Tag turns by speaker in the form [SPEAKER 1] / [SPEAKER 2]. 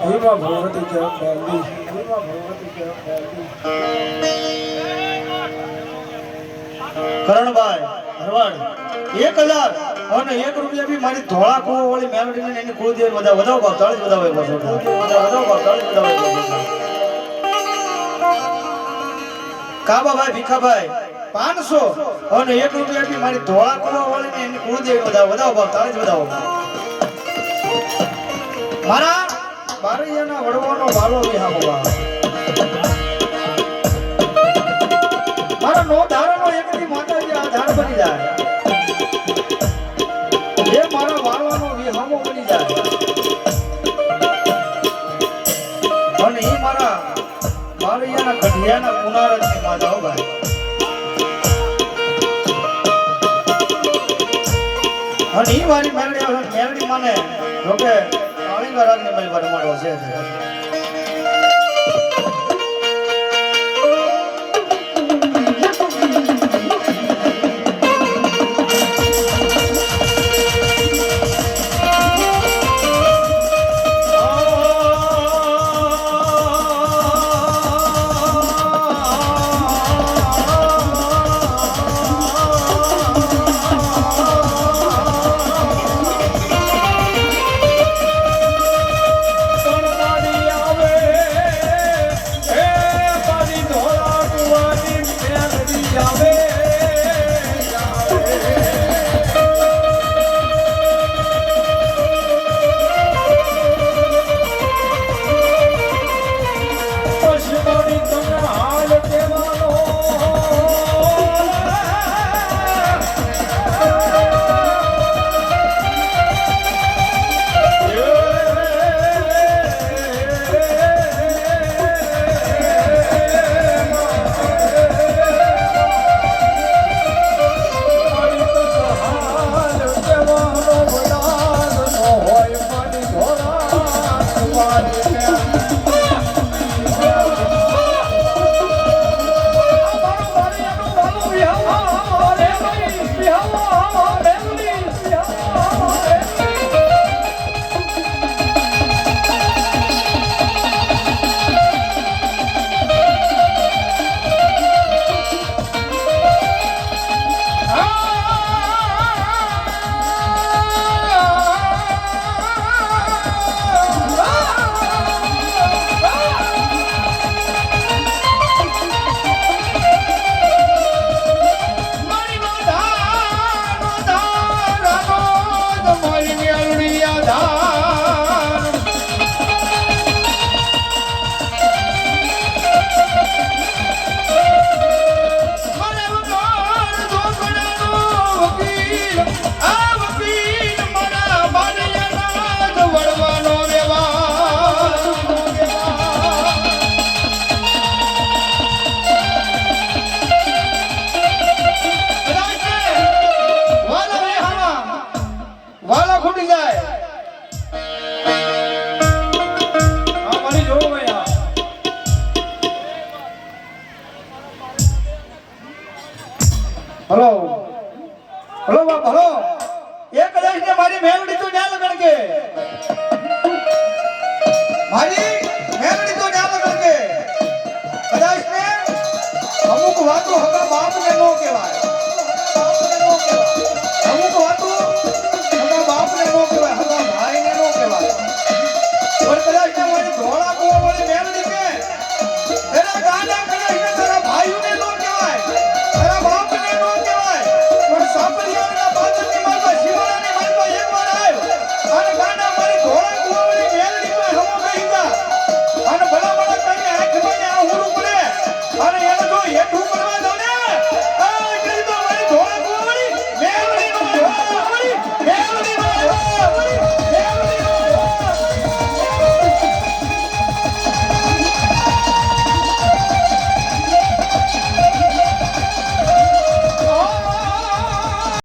[SPEAKER 1] બેલી પૂર્વા ભગવતી કે બેલી
[SPEAKER 2] કરણભાઈ, હરવાડ, એક હજાર અને એક રૂપિયા બી મારી ધોળા કુવો વાળી મેલોડી ને એની કુળદેવી બધા વધાવો ભાવ તાળી વધાવો પાછો વધાવો ભાવ તાળી વધાવો કાબાભાઈ, ભીખાભાઈ, પાંચસો અને એક રૂપિયા બી મારી ધોળા કુવો વાળી ને એની કુળદેવી બધા વધાવો ભાવ તાળી વધાવો મારા બારૈયાના વડવાનો વાલો વિહામો ભાવ મારા નો ધારાનો એકથી માતાજી આ ધાર બની જાય. એ મારા વાળવાનો વિહામો બની જાય. અને એ મારા બારૈયાના કઢિયાના પુનારજની માતા હો ભાઈ. અને એ મારી મેળડી મેળડી માને. જોકે કાળીંગા મેં વરમાડો છે.
[SPEAKER 1] Thank you.
[SPEAKER 2] હલો હલો બાપ હલો એક દેશ ને મારી મેલડી તો ન્યા લગણ કે. મારી મેલડી તો ન્યા લગણ કે. કદાચ ને અમુક વાતો હવે